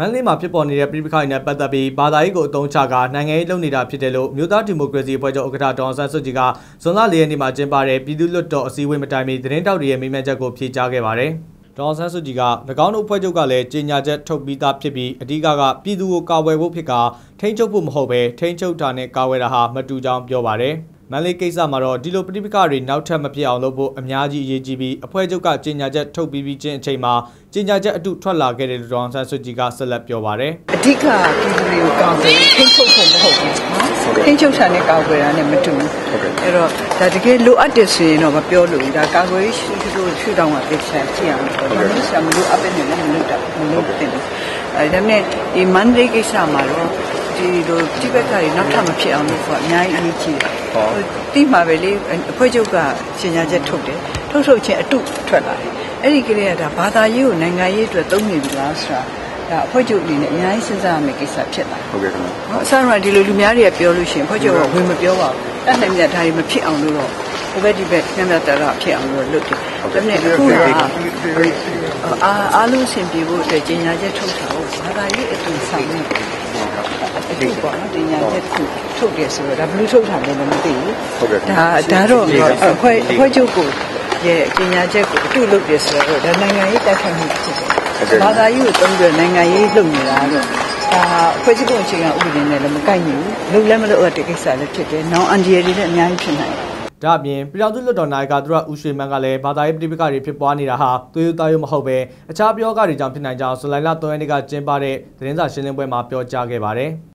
န္တလေးမှာဖြစ်ပေါ်နေတဲ့ပြည်ပခိုင်နဲ့ပတ်သက်ပြီးဘာသာရေးကိုအသုံးချကနိုင်ငံရေးလုပ်နေတာဖြစ်တယ်လို့မြို့သားဒီမိုကရေစီအဖွဲ့ချုပ်ဥက္ကဋ္ဌဒေါန်ဆန်းစုကြည်ကဇွန်လ၄ရက်နေ့မှာကျင်းပတဲ့ပြည်သူ့လွှတ်တော်အစည်းအဝေးမတိုင်မီသတင်းတောက်တွေရဲ့မိန့်မြတ်ချက်ကိုဖြေကြားခဲ့ပါတယ်။ဒေါန်ဆန်းစုကြည်က၎င်းတို့အဖွဲ့ချုပ်ကလည်းကြေညာချက်ထုတ်ပြီးသားဖြစ်ပြီးအဓိကကပြည်သူကိုကာဝယ်ဖို့ဖြစ်ကထိန်းချုပ်ဖို့မဟုတ်ပဲထိန်းချုပ်တာနဲ့ကာဝယ်တာဟာမတူကြောင်းပြောပါတယ်။ မန်လေးကိစ္စမှာတော့ဒီလိုပဋိပက္ခတွေနောက်ထပ်မဖြစ်အောင်လုပ်ဖို့အများကြီးအရေးကြီးပြီးအဖွဲ့ချုပ်ကကြေညာချက်ထုတ်ပြီးပြီးချင်းအချိန်မှာကြေညာချက်အတုထွက်လာခဲ့တဲ့လူတော်ဆန်းစုကြည်ကဆက်လက်ပြောပါတယ်အဓိကပြည်သူတွေကိုကောင်းတယ်ထိချုပ်ဖို့မဟုတ်ဘူးနော်ထိချုပ်တာနဲ့ကောက်ွယ်တာနဲ့မတူဘူးအဲ့တော့ဒါတကယ်လိုအပ်တယ်ဆိုရင်တော့မပြောလို့ဒါကာကွယ်ရှိသူရှုထောင့်ကပြချင်ကြည့်အောင်လို့ဒါမျိုးဆရာမလို့အပ်တဲ့နဲ့မလုပ်တာမလုပ်တဲ့အဲဒါနဲ့ဒီမန်ဒေးကိစ္စမှာတော့ ဒီလိုတိဘက်ကတွေနောက်ထပ်မဖြစ်အောင်လို့ဆိုတာအများကြီးအရေးကြီးတယ်။ဟောတိမှာပဲလေအဖွဲ့ချုပ်ကရှင်ညာချက်ထုတ်တယ်။ထုတ်ထုတ်ချင်းအတုထွက်လာတယ်။အဲ့ဒီကလေးကဒါဘာသာရေးကိုနိုင်ငံရေးအတွက်သုံးနေပြီလားဆိုတာဒါအဖွဲ့ချုပ်အနေနဲ့အများကြီးစဉ်းစားရမယ့်ကိစ္စဖြစ်လာဟုတ်ကဲ့ခင်ဗျာ။ဟောအစမှာဒီလိုလူများတွေကပြောလို့ရှိရင်အဖွဲ့ချုပ်ကဝင်မပြောပါဘူး။အဲ့နိုင်မြတ်ဒါတွေမဖြစ်အောင်လို့တော့ဟိုဘက်ဒီဘက်ညံ့ညံ့တရဖြစ်အောင်လို့လုပ်တယ်။ဒါနဲ့အခုကအာအားလုံးဆင်ပြေဖို့အတွက်ကြီးညာချက်ထုတ်တာကိုဘာသာရေးအတူဆောင်နေအ တူပေါ့နော်ကြီးညာချက်ထုတ်ထုတ်တယ်ဆိုတော့ဒါဘလူးထုတ်တာလည်းမသိဘူးဟုတ်ကဲ့ဒါဒါတော့အဖွဲ့အဖွဲ့ချုပ်ကိုရဲ့ကြီးညာချက်ကိုအတူလုပ်တယ်ဆိုတော့ဒါနိုင်ငံရေးတိုက်ခိုက်မှုဖြစ်တယ်ဘာသာရေးကိုတုံးပြနိုင်ငံရေးလုပ်နေတာတော့ဒါဖွဲ့စည်းပုံအခြေခံဥပဒေနဲ့လည်းမကိုက်ညီဘူးလုံလည်းမလို့တဲ့ကိစ္စလည်းဖြစ်တယ်။နောင်အန်ဒီရတွေလည်းအများကြီးဖြစ်နိုင်တယ် ဒါအပြင်ပြည်တော်စုလွတ်တော်နိုင်ကသူရဦးရွှေမန်းကလည်းဘာသာရေးပြည်ပကတွေဖြစ်ပွားနေတာဟာသွေးသားရုံမဟုတ်ပဲအခြားပြောကတွေကြောင့်ဖြစ်နိုင်ကြောင်းဇူလိုင်လ3ရက်နေ့ကကျင်းပတဲ့သတင်းစာရှင်းလင်းပွဲမှာပြောကြားခဲ့ပါတယ်။